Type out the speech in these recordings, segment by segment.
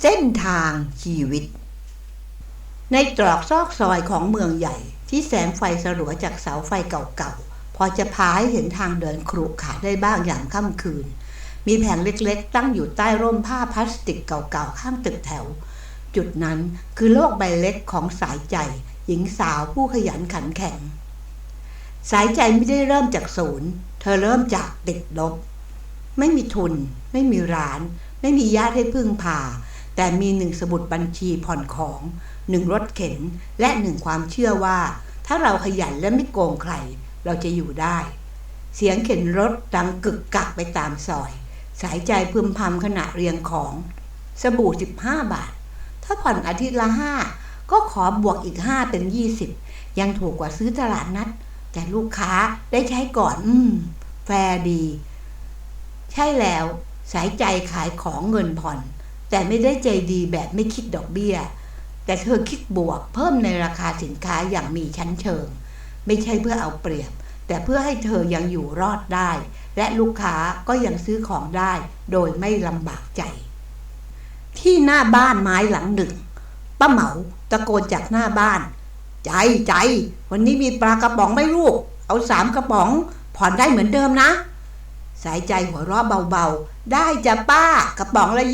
เส้นทางชีวิต ในตรอกซอกซอยของเมืองใหญ่ ที่แสงไฟสลัวจากเสาไฟเก่าๆ พอจะพาให้เห็นทางเดินครุขระได้บ้างอย่างค่ำคืน มีแผงเล็กๆ ตั้งอยู่ใต้ร่มผ้าพลาสติกเก่าๆ ข้างตึกแถว จุดนั้นคือโลกใบเล็กของสายใจ หญิงสาวผู้ขยันขันแข็ง สายใจไม่ได้เริ่มจากศูนย์ เธอเริ่มจากติดลบ ไม่มีทุน ไม่มีร้าน ไม่มีญาติให้พึ่งพา แต่มีหนึ่งสมุดบัญชีผ่อนของหนึ่งรถเข็น และหนึ่งความเชื่อว่า ถ้าเราขยันและไม่โกงใคร เราจะอยู่ได้ เสียงเข็นรถดังกึกกักไปตามซอย สายใจพึมพำขณะเรียงของ สบู่ 15 บาท ถ้าผ่อนอาทิตย์ละห้าก็ขอบวกอีกห้าเป็น 20 ยังถูกกว่าซื้อตลาดนัด แต่ลูกค้าได้ใช้ก่อน อืม แฟร์ดี ใช่แล้ว สายใจขายของเงินผ่อน แต่ไม่ได้ใจดีแบบไม่คิดดอกเบี้ย แต่เธอคิดบวกเพิ่มในราคาสินค้าอย่างมีชั้นเชิง ไม่ใช่เพื่อเอาเปรียบ แต่เพื่อให้เธอยังอยู่รอดได้ และลูกค้าก็ยังซื้อของได้ โดยไม่ลำบากใจ ที่หน้าบ้านไม้หลังหนึ่งป้าเหมาตะโกนจากหน้าบ้าน ใจใจ วันนี้มีปลากระป๋องไหม่ลูก เอาสามกระป๋อง ผ่อนได้เหมือนเดิมนะ สายใจหัวเราะเบาๆ ได้จ้ะป้ากระป๋องละ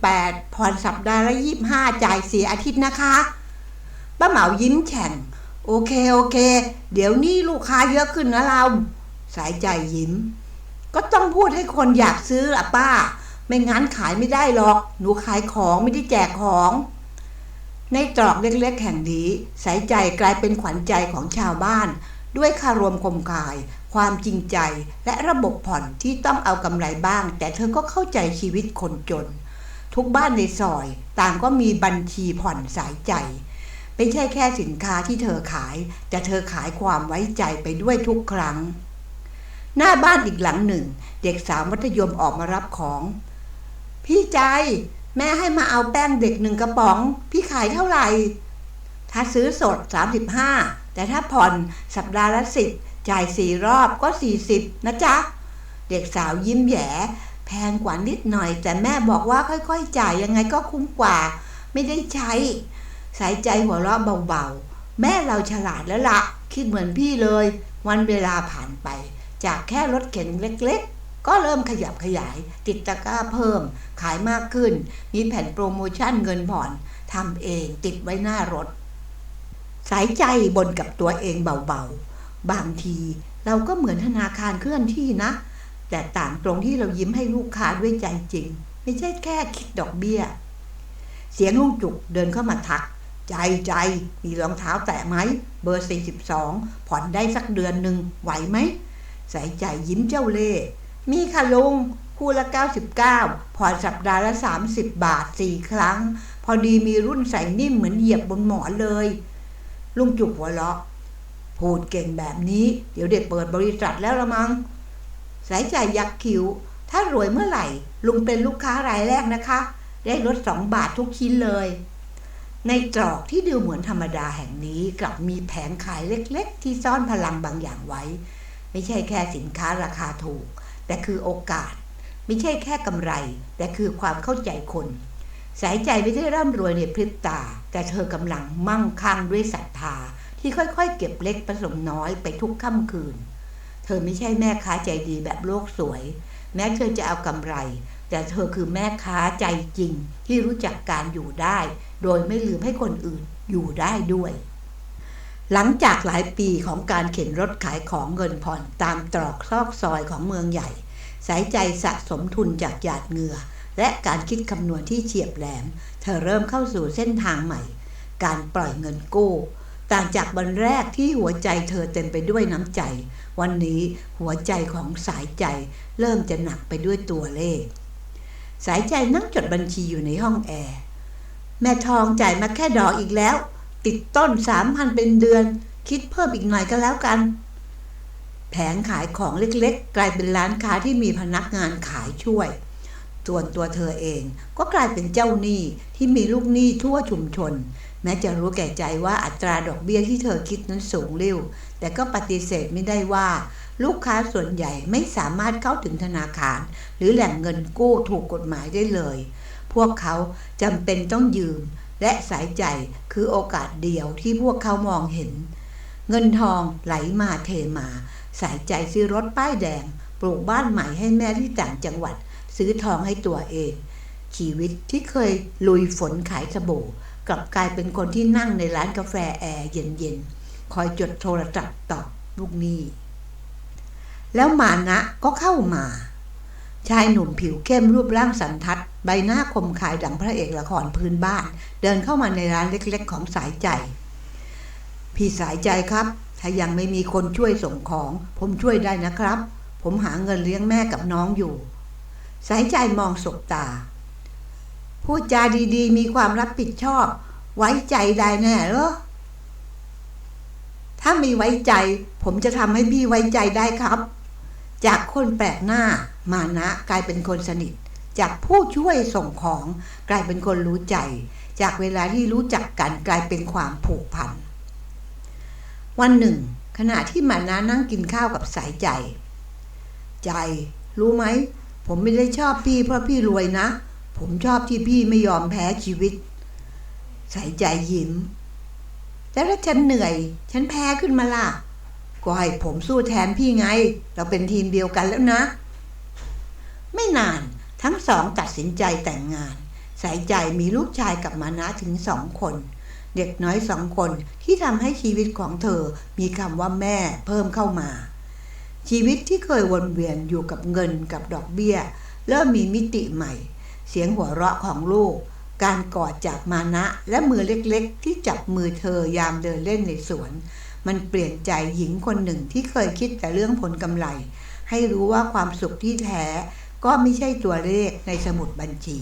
28 ผ่อนสัปดาห์ละ 25 จ่ายเสียอาทิตย์นะคะ ป้าเหมายิ้มแฉ่ง โอเคโอเค เดี๋ยวนี้ลูกค้าเยอะขึ้นนะเรา สายใจยิ้ม ก็ต้องพูดให้คนอยากซื้อล่ะป้า ไม่งั้นขายไม่ได้หรอก หนูขายของไม่ได้แจกของ ในตรอกเล็กๆแห่งนี้ สายใจกลายเป็นขวัญใจของชาวบ้าน ด้วยคารวมคมคาย ความจริงใจและระบบผ่อนที่ต้องเอากำไรบ้าง แต่เธอก็เข้าใจชีวิตคนจน ทุกบ้านในซอย ต่างก็มีบัญชีผ่อนสายใจ ไม่ใช่แค่สินค้าที่เธอขาย แต่เธอขายความไว้ใจไปด้วยทุกครั้ง หน้าบ้านอีกหลังหนึ่ง เด็กสาวมัธยมออกมารับของ พี่ใจ แม่ให้มาเอาแป้งเด็กหนึ่งกระป๋อง พี่ขายเท่าไหร่ ถ้าซื้อสด 35 แต่ถ้าผ่อนสัปดาห์ละสิบ จ่ายสี่รอบก็ 40 นะจ๊ะ เด็กสาวยิ้มแย้แพงกว่านิดหน่อย แต่แม่บอกว่าค่อยๆ จ่ายยังไงก็คุ้มกว่า ไม่ได้ใช้ สายใจหัวเราะเบาๆ แม่เราฉลาดแล้วละคิดเหมือนพี่เลย วันเวลาผ่านไป จากแค่รถเข็นเล็กๆ ก็เริ่มขยับขยาย ติดตะกร้าเพิ่ม ขายมากขึ้น มีแผ่นโปรโมชั่นเงินผ่อนทำเองติดไว้หน้ารถ สายใจบนกับตัวเองเบาๆ บางที เราก็เหมือนธนาคารเคลื่อนที่นะ แต่ต่างตรงที่เรายิ้มให้ลูกค้าด้วยใจจริง ไม่ใช่แค่คิดดอกเบี้ย เสียงลุงจุกเดินเข้ามาทัก ใจใจมีรองเท้าแตะไหม เบอร์ 42 ผ่อนได้สักเดือนหนึ่งไหวไหม สายใจยิ้มเจ้าเล่ห์มีค่ะลุงคู่ละ 99 ผ่อนสัปดาห์ละ 30 บาท 4 ครั้ง พอดีมีรุ่นใส่นิ่มเหมือนเหยียบบนหมอนเลย ลุงจุกหัวเราะ พูดเก่งแบบนี้ เดี๋ยวเด็กเปิดบริษัทแล้วละมัง้งสายใจยักคิ้ว ถ้ารวยเมื่อไหร่ ลุงเป็นลูกค้ารายแรกนะคะ ได้ลดสองบาททุกชิ้นเลย ในตรอกที่ดูเหมือนธรรมดาแห่งนี้กลับมีแผงขายเล็ก ๆ ที่ซ่อนพลังบางอย่างไว้ ไม่ใช่แค่สินค้าราคาถูก แต่คือโอกาส ไม่ใช่แค่กำไร แต่คือความเข้าใจคนสายใจไม่ได้ร่ำรวยในพริบตา แต่เธอกำลังมั่งคั่งด้วยศรัทธา ที่ค่อยๆ เก็บเล็กผสมน้อยไปทุกค่ำคืน เธอไม่ใช่แม่ค้าใจดีแบบโลกสวย แม้เธอจะเอากำไร แต่เธอคือแม่ค้าใจจริงที่รู้จักการอยู่ได้ โดยไม่ลืมให้คนอื่นอยู่ได้ด้วย หลังจากหลายปีของการเข็นรถขายของเงินผ่อนตามตรอกซอกซอยของเมืองใหญ่ สายใจสะสมทุนจากหยาดเหงื่อและการคิดคำนวณที่เฉียบแหลม เธอเริ่มเข้าสู่เส้นทางใหม่ การปล่อยเงินกู้ ต่างจากวันแรกที่หัวใจเธอเต็มไปด้วยน้ำใจ วันนี้หัวใจของสายใจเริ่มจะหนักไปด้วยตัวเลข สายใจนั่งจดบัญชีอยู่ในห้องแอร์ แม่ทองจ่ายมาแค่ดอกอีกแล้ว ติดต้นสามพันเป็นเดือน คิดเพิ่มอีกหน่อยก็แล้วกัน แผงขายของเล็กๆ กลายเป็นร้านค้าที่มีพนักงานขายช่วย ส่วนตัวเธอเองก็กลายเป็นเจ้าหนี้ที่มีลูกหนี้ทั่วชุมชน แม้จะรู้แก่ใจว่าอัตราดอกเบี้ยที่เธอคิดนั้นสูงเร็วแต่ก็ปฏิเสธไม่ได้ว่า ลูกค้าส่วนใหญ่ไม่สามารถเข้าถึงธนาคาร หรือแหล่งเงินกู้ถูกกฎหมายได้เลย พวกเขาจำเป็นต้องยืม และสายใจคือโอกาสเดียวที่พวกเขามองเห็น เงินทองไหลมาเทมา สายใจซื้อรถป้ายแดง ปลูกบ้านใหม่ให้แม่ที่ต่างจังหวัด ซื้อทองให้ตัวเอง ชีวิตที่เคยลุยฝนขายสบู่กลับกลายเป็นคนที่นั่งในร้านกาแฟแอร์เย็นๆ คอยจดโทรศัพท์ตอบลูกหนี้ แล้วมานะก็เข้ามา ชายหนุ่มผิวเข้มรูปร่างสันทัด ใบหน้าคมขายดังพระเอกละครพื้นบ้าน เดินเข้ามาในร้านเล็กๆ ของสายใจ พี่สายใจครับ ถ้ายังไม่มีคนช่วยส่งของ ผมช่วยได้นะครับ ผมหาเงินเลี้ยงแม่กับน้องอยู่ สายใจมองสบตา พูดจาดีๆ มีความรับผิดชอบ ไว้ใจได้แน่เหรอ ถ้ามีไว้ใจ ผมจะทำให้พี่ไว้ใจได้ครับ จากคนแปลกหน้า มานะกลายเป็นคนสนิท จากผู้ช่วยส่งของ กลายเป็นคนรู้ใจ จากเวลาที่รู้จักกันกลายเป็นความผูกพัน วันหนึ่ง ขณะที่มานะนั่งกินข้าวกับสายใจ ใจ รู้ไหม ผมไม่ได้ชอบพี่เพราะพี่รวยนะ ผมชอบที่พี่ไม่ยอมแพ้ชีวิตสายใจยิ้ม แล้วถ้าฉันเหนื่อย ฉันแพ้ขึ้นมาล่ะ ก็ให้ผมสู้แทนพี่ไง เราเป็นทีมเดียวกันแล้วนะ ไม่นานทั้งสองตัดสินใจแต่งงาน สายใจมีลูกชายกับมานะถึงสองคน เด็กน้อยสองคนที่ทำให้ชีวิตของเธอมีคำว่าแม่เพิ่มเข้ามา ชีวิตที่เคยวนเวียนอยู่กับเงินกับดอกเบี้ย เริ่มมีมิติใหม่ เสียงหัวเราะของลูก การกอดจากมานะและมือเล็กๆ ที่จับมือเธอยามเดินเล่นในสวน มันเปลี่ยนใจหญิงคนหนึ่งที่เคยคิดแต่เรื่องผลกำไร ให้รู้ว่าความสุขที่แท้ ก็ไม่ใช่ตัวเลขในสมุดบัญชี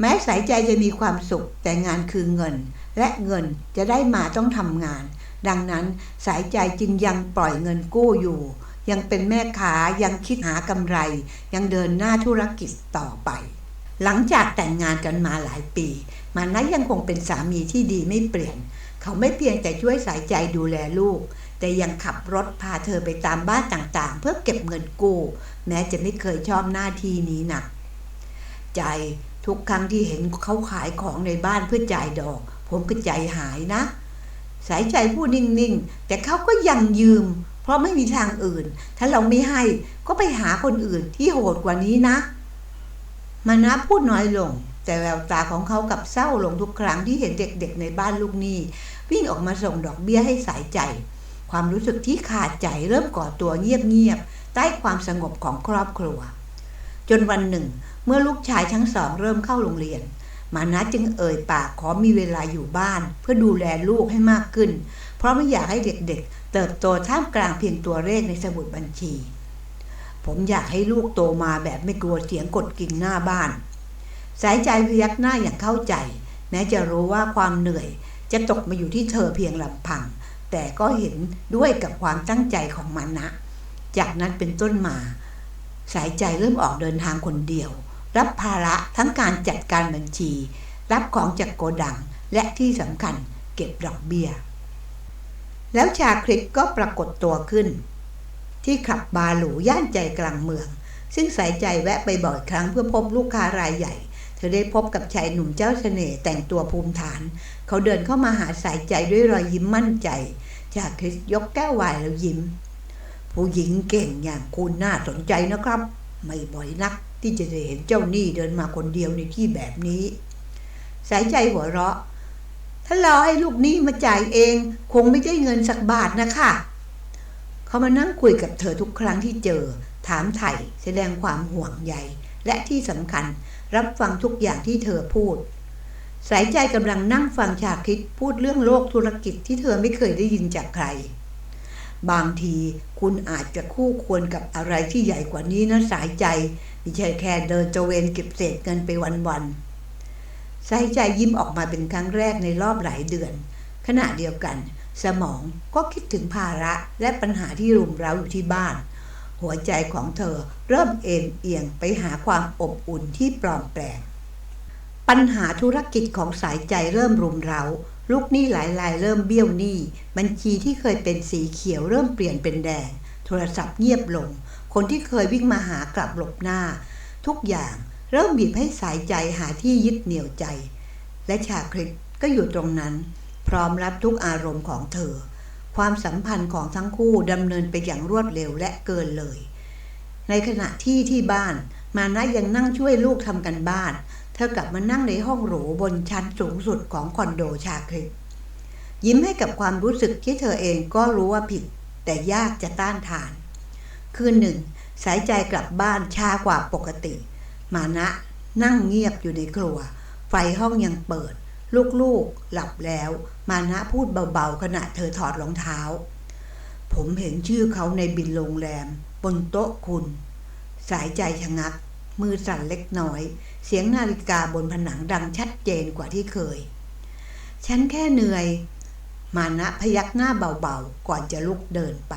แม้สายใจจะมีความสุขแต่งานคือเงิน และเงินจะได้มาต้องทำงาน ดังนั้นสายใจจึงยังปล่อยเงินกู้อยู่ ยังเป็นแม่ค้ายังคิดหากำไร ยังเดินหน้าธุรกิจต่อไป หลังจากแต่งงานกันมาหลายปี มานะยังคงเป็นสามีที่ดีไม่เปลี่ยน เขาไม่เพียงแต่ช่วยสายใจดูแลลูก แต่ยังขับรถพาเธอไปตามบ้านต่างๆ เพื่อเก็บเงินกู้ แม้จะไม่เคยชอบหน้าที่นี้หนัก ใจทุกครั้งที่เห็นเขาขายของในบ้านเพื่อจ่ายดอก ผมก็ใจหายนะ สายใจพูดนิ่งๆ แต่เขาก็ยังยืม เพราะไม่มีทางอื่น ถ้าเราไม่ให้ก็ไปหาคนอื่นที่โหดกว่านี้นะมานะพูดน้อยลง แต่แววตาของเขากับเศร้าลงทุกครั้งที่เห็นเด็กๆในบ้านลูกหนี้ วิ่งออกมาส่งดอกเบี้ยให้สายใจ ความรู้สึกที่ขาดใจเริ่มก่อตัวเงียบๆใต้ความสงบของครอบครัว จนวันหนึ่ง เมื่อลูกชายทั้งสองเริ่มเข้าโรงเรียน มานะจึงเอ่ยปากขอมีเวลาอยู่บ้าน เพื่อดูแลลูกให้มากขึ้น เพราะไม่อยากให้เด็กๆ เติบโตท่ามกลางเพียงตัวเลขในสมุดบัญชี ผมอยากให้ลูกโตมาแบบไม่กลัวเสียงกดกิ่งหน้าบ้าน สายใจพยักหน้าอย่างเข้าใจ แม้จะรู้ว่าความเหนื่อยจะตกมาอยู่ที่เธอเพียงลำพัง แต่ก็เห็นด้วยกับความตั้งใจของมานะ จากนั้นเป็นต้นมา สายใจเริ่มออกเดินทางคนเดียว รับภาระทั้งการจัดการบัญชี รับของจากโกดังและที่สำคัญเก็บดอกเบี้ย แล้วชาคริตก็ปรากฏตัวขึ้น ที่ขับบาหรูย่านใจกลางเมือง ซึ่งสายใจแวะไปบ่อยครั้งเพื่อพบลูกค้ารายใหญ่ เธอได้พบกับชายหนุ่มเจ้าเสน่ห์แต่งตัวภูมิฐาน เขาเดินเข้ามาหาสายใจด้วยรอยยิ้มมั่นใจ ชาคริสยกแก้วไวน์แล้วยิ้ม ผู้หญิงเก่งอย่างคุณน่าสนใจนะครับ ไม่บ่อยนักที่จะได้เห็นเจ้าหนี้เดินมาคนเดียวในที่แบบนี้ สายใจหัวเราะ ถ้ารอให้ลูกนี้มาจ่ายเอง คงไม่ได้เงินสักบาทนะคะเขามานั่งคุยกับเธอทุกครั้งที่เจอ ถามไถ่แสดงความห่วงใย และที่สำคัญรับฟังทุกอย่างที่เธอพูด สายใจกำลังนั่งฟังชาคิดพูดเรื่องโลกธุรกิจที่เธอไม่เคยได้ยินจากใคร บางทีคุณอาจจะคู่ควรกับอะไรที่ใหญ่กว่านี้นะสายใจไม่ใช่แค่เดินตระเวนเก็บเศษเงินไปวันๆ สายใจยิ้มออกมาเป็นครั้งแรกในรอบหลายเดือน ขณะเดียวกัน สมองก็คิดถึงภาระและปัญหาที่รุมเร้าอยู่ที่บ้าน หัวใจของเธอเริ่มเอ็นเอียงไปหาความอบอุ่นที่ปลอมแปลง ปัญหาธุรกิจของสายใจเริ่มรุมเร้าลูกหนี้หลายรายเริ่มเบี้ยวหนี้ บัญชีที่เคยเป็นสีเขียวเริ่มเปลี่ยนเป็นแดง โทรศัพท์เงียบลง คนที่เคยวิ่งมาหากลับหลบหน้า ทุกอย่าง เริ่มบีบให้สายใจหาที่ยึดเหนี่ยวใจ และชาคริตก็อยู่ตรงนั้น พร้อมรับทุกอารมณ์ของเธอ ความสัมพันธ์ของทั้งคู่ดำเนินไปอย่างรวดเร็วและเกินเลย ในขณะที่ที่บ้าน มานะยังนั่งช่วยลูกทำกันบ้าน เธอกลับมานั่งในห้องหรูบนชั้นสูงสุดของคอนโดชาคริตยิ้มให้กับความรู้สึกที่เธอเองก็รู้ว่าผิด แต่ยากจะต้านทาน คืนหนึ่ง สายใจกลับบ้านช้ากว่าปกติ มานะนั่งเงียบอยู่ในครัว ไฟห้องยังเปิด ลูกๆหลับแล้ว มานะพูดเบาๆขณะเธอถอดรองเท้า ผมเห็นชื่อเขาในบินโรงแรม บนโต๊ะคุณ สายใจชะงัก มือสั่นเล็กน้อย เสียงนาฬิกาบนผนังดังชัดเจนกว่าที่เคย ฉันแค่เหนื่อย มานะพยักหน้าเบาๆ ก่อนจะลุกเดินไป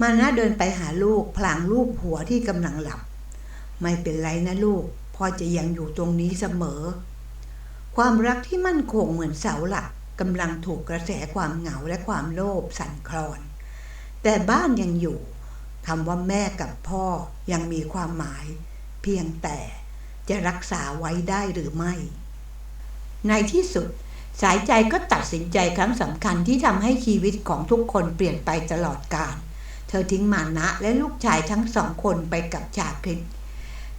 มานะเดินไปหาลูกพลางลูกหัวที่กำลังหลับ ไม่เป็นไรนะลูก พ่อจะยังอยู่ตรงนี้เสมอ ความรักที่มั่นคงเหมือนเสาหลักกำลังถูกกระแสความเหงาและความโลภสั่นคลอน แต่บ้านยังอยู่คำว่าแม่กับพ่อยังมีความหมาย เพียงแต่จะรักษาไว้ได้หรือไม่ ในที่สุด สายใจก็ตัดสินใจครั้งสำคัญที่ทำให้ชีวิตของทุกคนเปลี่ยนไปตลอดกาลเธอทิ้งมานะและลูกชายทั้งสองคนไปกับชาคริต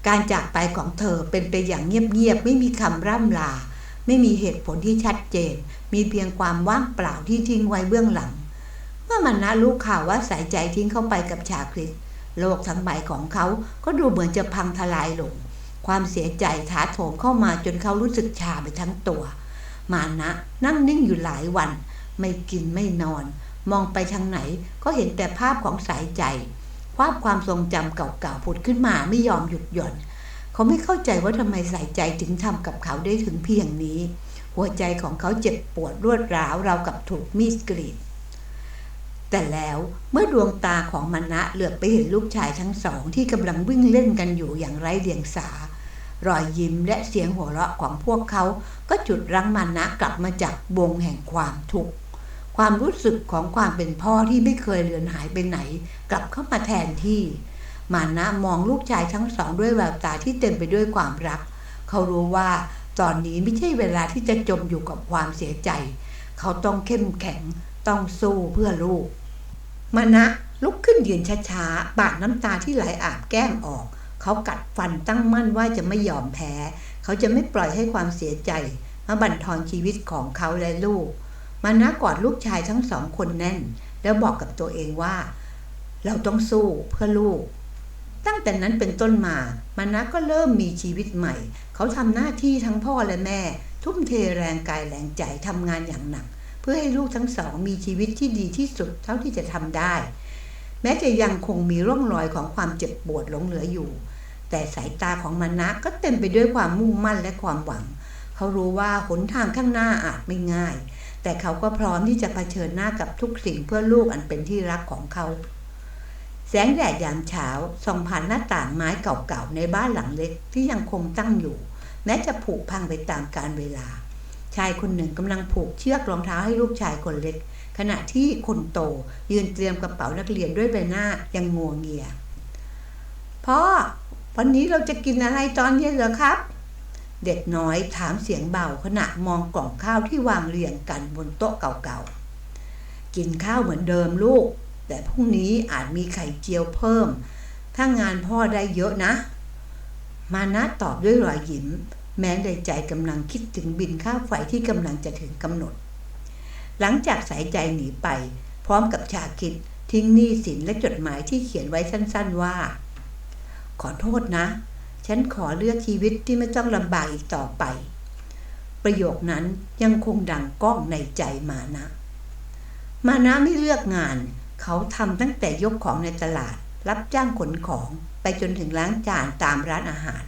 การจากไปของเธอเป็นไปอย่างเงียบๆไม่มีคำร่ำลา ไม่มีเหตุผลที่ชัดเจน มีเพียงความว่างเปล่าที่ทิ้งไว้เบื้องหลัง เมื่อมานะรู้ข่าวว่าสายใจทิ้งเข้าไปกับชาคริตโลกทั้งใบของเขาก็ดูเหมือนจะพังทลายลง ความเสียใจถาโถมเข้ามาจนเขารู้สึกชาไปทั้งตัว มานะนั่งนิ่งอยู่หลายวัน ไม่กินไม่นอน มองไปทางไหนก็เห็นแต่ภาพของสายใจ ภาพความทรงจำเก่าๆผุดขึ้นมาไม่ยอมหยุดหย่อน เขาไม่เข้าใจว่าทำไมใสายใจถึงทำกับเขาได้ถึงเพียงนี้ หัวใจของเขาเจ็บปวดรวดร้าวเรากับถูกมีดกรีดแต่แล้วเมื่อดวงตาของมณะเหลือบไปเห็นลูกชายทั้งสองที่กำลังวิ่งเล่นกันอยู่อย่างไร้เดียงสา รอยยิ้มและเสียงหัวเราะของพวกเขาก็จุดรั้งมานะกลับมาจากวงแห่งความทุกข์ ความรู้สึกของความเป็นพ่อที่ไม่เคยเลือนหายไปไหน กลับเข้ามาแทนที่ มานะมองลูกชายทั้งสองด้วยแววตาที่เต็มไปด้วยความรัก เขารู้ว่าตอนนี้ไม่ใช่เวลาที่จะจมอยู่กับความเสียใจ เขาต้องเข้มแข็งต้องสู้เพื่อลูกมานะลุกขึ้นยืนช้าๆ ปาดน้ำตาที่ไหลอาบแก้มออก เขากัดฟันตั้งมั่นว่าจะไม่ยอมแพ้ เขาจะไม่ปล่อยให้ความเสียใจมาบั่นทอนชีวิตของเขาและลูก มานะกอดลูกชายทั้งสองคนแน่น แล้วบอกกับตัวเองว่า เราต้องสู้เพื่อลูก ตั้งแต่นั้นเป็นต้นมามานะก็เริ่มมีชีวิตใหม่ เขาทำหน้าที่ทั้งพ่อและแม่ ทุ่มเทแรงกายแรงใจทำงานอย่างหนัก เพื่อให้ลูกทั้งสองมีชีวิตที่ดีที่สุดเท่าที่จะทำได้ แม้จะยังคงมีร่องรอยของความเจ็บปวดหลงเหลืออยู่ แต่สายตาของมานะก็เต็มไปด้วยความมุ่งมั่นและความหวัง เขารู้ว่าหนทางข้างหน้าอาจไม่ง่าย แต่เขาก็พร้อมที่จะเผชิญหน้ากับทุกสิ่งเพื่อลูกอันเป็นที่รักของเขา แสงแดดยามเช้าส่องผ่านหน้าต่างไม้เก่าๆในบ้านหลังเล็กที่ยังคงตั้งอยู่ แม้จะผุพังไปตามกาลเวลา ชายคนหนึ่งกำลังผูกเชือกรองเท้าให้ลูกชายคนเล็ก ขณะที่คนโตยืนเตรียมกระเป๋านักเรียนด้วยใบหน้ายังงัวเงียพ่อวันนี้เราจะกินอะไรตอนเย็นเหรอครับ เด็กน้อยถามเสียงเบาขณะมองกล่องข้าวที่วางเรียงกันบนโต๊ะเก่าๆ กินข้าวเหมือนเดิมลูก แต่พรุ่งนี้อาจมีไข่เจียวเพิ่ม ถ้างานพ่อได้เยอะนะ มานะตอบด้วยรอยยิ้ม แม้ในใจกำลังคิดถึงบินค่าไฟที่กำลังจะถึงกำหนด หลังจากสายใจหนีไป พร้อมกับชาคิดทิ้งหนี้สินและจดหมายที่เขียนไว้สั้นๆว่า ขอโทษนะ ฉันขอเลือกชีวิตที่ไม่ต้องลำบากอีกต่อไป ประโยคนั้นยังคงดังก้องในใจมานะ มานะไม่เลือกงาน เขาทำตั้งแต่ยกของในตลาด รับจ้างขนของไปจนถึงล้างจานตามร้านอาหาร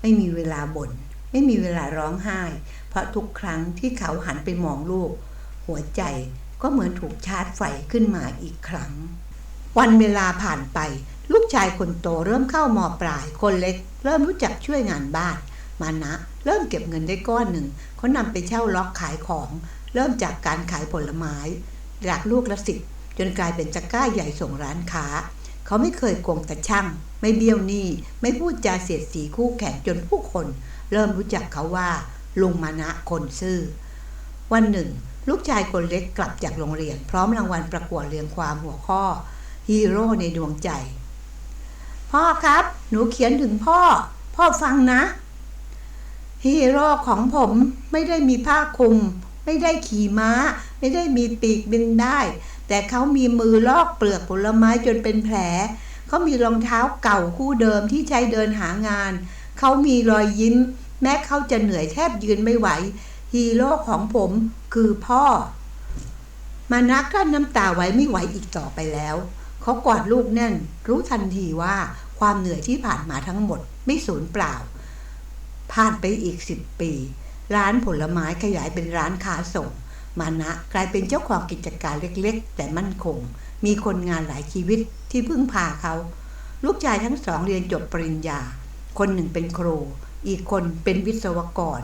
ไม่มีเวลาบน่นไม่มีเวลาร้องไห้ เพราะทุกครั้งที่เขาหันไปมองลูก หัวใจก็เหมือนถูกชาร์จไฟขึ้นมาอีกครั้ง วันเวลาผ่านไป ลูกชายคนโตเริ่มเข้ามอปลาย คนเล็ก เริ่มรู้จักช่วยงานบ้าน มานะ เริ่มเก็บเงินได้ก้อนหนึ่งเขานำไปเช่าล็อกขายของ เริ่มจากการขายผลไม้จากลูกละสิบจนกลายเป็นตะกร้าใหญ่ส่งร้านค้า เขาไม่เคยโกงแต่ช่าง ไม่เบี้ยวหนี้ ไม่พูดจาเสียดสีคู่แข่งจนผู้คน เริ่มรู้จักเขาว่า ลุงมานะคนซื่อ วันหนึ่ง ลูกชายคนเล็กกลับจากโรงเรียน พร้อมรางวัลประกวดเรียงความหัวข้อฮีโร่ในดวงใจ พ่อครับ หนูเขียนถึงพ่อ พ่อฟังนะ ฮีโร่ของผมไม่ได้มีผ้าคลุม ไม่ได้ขี่ม้า ไม่ได้มีปีกบินได้ แต่เขามีมือลอกเปลือกผลไม้จนเป็นแผล เขามีรองเท้าเก่าคู่เดิมที่ใช้เดินหางาน เขามีรอยยิ้ม แม้เขาจะเหนื่อยแทบยืนไม่ไหว ฮีโร่ของผมคือพ่อ มานักกั้นน้ำตาไว้ไม่ไหวอีกต่อไปแล้ว เขากอดลูกแน่น รู้ทันทีว่าความเหนื่อยที่ผ่านมาทั้งหมดไม่สูญเปล่า ผ่านไปอีกสิบปี ร้านผลไม้ขยายเป็นร้านค้าส่ง มานะกลายเป็นเจ้าของกิจการเล็กๆ แต่มั่นคง มีคนงานหลายชีวิตที่พึ่งพาเขา ลูกชายทั้งสองเรียนจบปริญญา คนหนึ่งเป็นครู อีกคนเป็นวิศวกร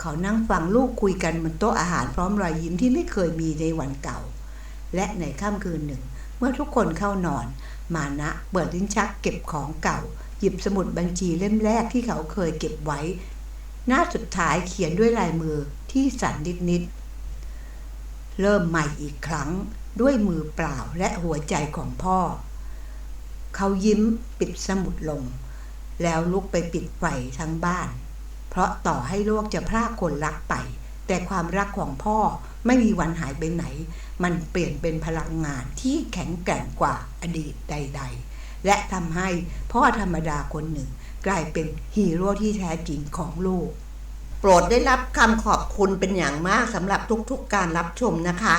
เขานั่งฟังลูกคุยกันบนโต๊ะอาหารพร้อมรอยยิ้มที่ไม่เคยมีในวันเก่า และในค่ำคืนหนึ่ง เมื่อทุกคนเข้านอน มานะเปิดลิ้นชักเก็บของเก่า หยิบสมุดบัญชีเล่มแรกที่เขาเคยเก็บไว้ หน้าสุดท้ายเขียนด้วยลายมือที่สั่นนิดๆ เริ่มใหม่อีกครั้งด้วยมือเปล่าและหัวใจของพ่อ เขายิ้มปิดสมุดลง แล้วลุกไปปิดไฟทั้งบ้าน เพราะต่อให้โลกจะพรากคนรักไป แต่ความรักของพ่อไม่มีวันหายไปไหน มันเปลี่ยนเป็นพลังงานที่แข็งแกร่งกว่าอดีตใด ๆ และทำให้พ่อธรรมดาคนหนึ่ง กลายเป็นฮีโร่ที่แท้จริงของโลก โปรดได้รับคำขอบคุณเป็นอย่างมากสำหรับทุกๆการรับชมนะคะ